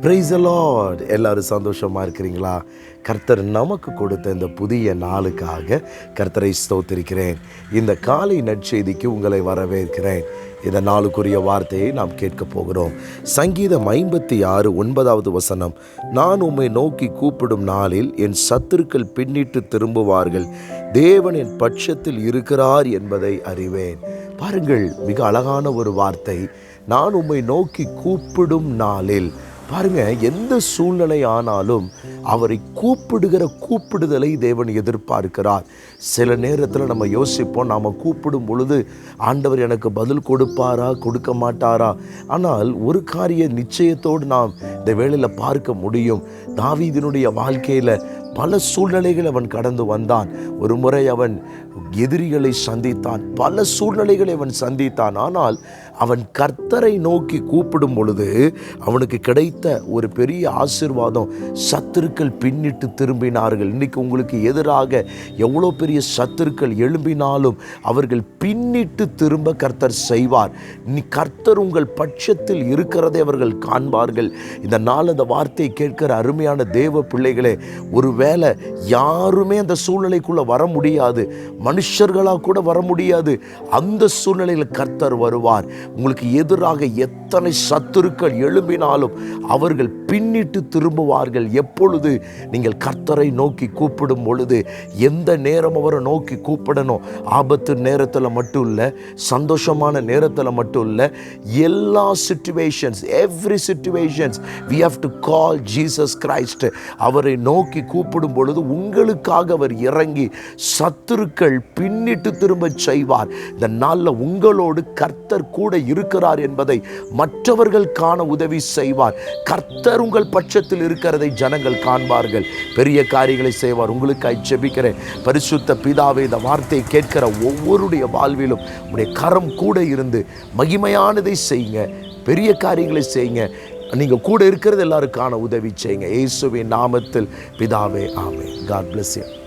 Price Lord எல்லாரும் சந்தோஷமா இருக்கிறீங்களா? கர்த்தர் நமக்கு கொடுத்த இந்த புதிய நாளுக்காக கர்த்தரை ஸ்தோத்திருக்கிறேன். இந்த காலை நற்செய்திக்கு உங்களை வரவேற்கிறேன். இந்த நாளுக்குரிய வார்த்தையை நாம் கேட்க போகிறோம். சங்கீதம் ஐம்பத்தி ஆறு ஒன்பதாவது வசனம். நான் உம்மை நோக்கி கூப்பிடும் நாளில் என் சத்துருக்கள் பின்னிட்டு திரும்புவார்கள். தேவன் என் பட்சத்தில் இருக்கிறார் என்பதை அறிவேன். பாருங்கள் மிக அழகான ஒரு வார்த்தை. நான் உம்மை நோக்கி கூப்பிடும் நாளில். பாருங்க எந்த சூழ்நிலை ஆனாலும் அவரை கூப்பிடுகிற கூப்பிடுதலை தேவன் எதிர்பார்க்கிறார். சில நேரத்தில் நம்ம யோசிப்போம் நாம் கூப்பிடும் பொழுது ஆண்டவர் எனக்கு பதில் கொடுப்பாரா கொடுக்க மாட்டாரா? ஆனால் ஒரு காரிய நிச்சயத்தோடு நாம் இந்த வேளையில் பார்க்க முடியும். தாவீதினுடைய வாழ்க்கையில் பல சூழ்நிலைகள் அவன் கடந்து வந்தான். ஒரு முறை அவன் எதிரிகளை சந்தித்தான். பல சூழ்நிலைகளை அவன் சந்தித்தான். ஆனால் அவன் கர்த்தரை நோக்கி கூப்பிடும் பொழுது அவனுக்கு கிடைத்த ஒரு பெரிய ஆசிர்வாதம் சத்துருக்கள் பின்னிட்டு திரும்பினார்கள். இன்னைக்கு உங்களுக்கு எதிராக எவ்வளோ பெரிய சத்துருக்கள் எழும்பினாலும் அவர்கள் பின்னிட்டு திரும்ப கர்த்தர் செய்வார். நீ கர்த்தர் உங்கள் பட்சத்தில் இருக்கிறதை அவர்கள் காண்பார்கள். இந்த நாள் அந்த வார்த்தையை கேட்கிற அருமையான தேவ பிள்ளைகளே ஒருவேளை யாருமே அந்த சூழ்நிலைக்குள்ளே வர முடியாது. மனுஷர்களாக கூட வர முடியாது. அந்த சூழ்நிலையில் கர்த்தர் வருவார். உங்களுக்கு எதிராக எத்தனை சத்துருக்கள் எழும்பினாலும் அவர்கள் பின்னிட்டு திரும்புவார்கள். எப்பொழுது நீங்கள் கர்த்தரை நோக்கி கூப்பிடும் பொழுது எந்த நேரம் அவரை நோக்கி கூப்பிடணும்? ஆபத்து நேரத்தில் மட்டும் இல்லை சந்தோஷமான நேரத்தில் மட்டும் இல்லை எல்லா situations every situations we have to call Jesus Christ அவரை நோக்கி கூப்பிடும் பொழுது உங்களுக்காக அவர் இறங்கி சத்துருக்கள் பின்னிட்டு திரும்ப செய்வார். இந்த நாளில் உங்களோடு கர்த்தர் கூட இருக்கிறார் என்பதை மற்றவர்கள் காண உதவி செய்வார். கர்த்தர் உங்கள் பட்சத்தில் இருக்கிறதை ஜனங்கள் காண்பார்கள். பெரிய காரியங்களை செய்வார். உங்களுக்காய் ஜெபிக்கிறேன். பரிசுத்த பிதாவே இந்த வார்த்தையை கேட்கிற ஒவ்வொருடைய வாழ்விலும் உடைய கரம் கூட இருந்து மகிமையானதை செய்யுங்க. பெரிய காரியங்களை செய்யுங்க. நீங்கள் கூட இருக்கிறது எல்லாருக்கான உதவி செய்யுங்க. இயேசுவின் நாமத்தில் பிதாவே ஆமே காட் பிளஸ் யூ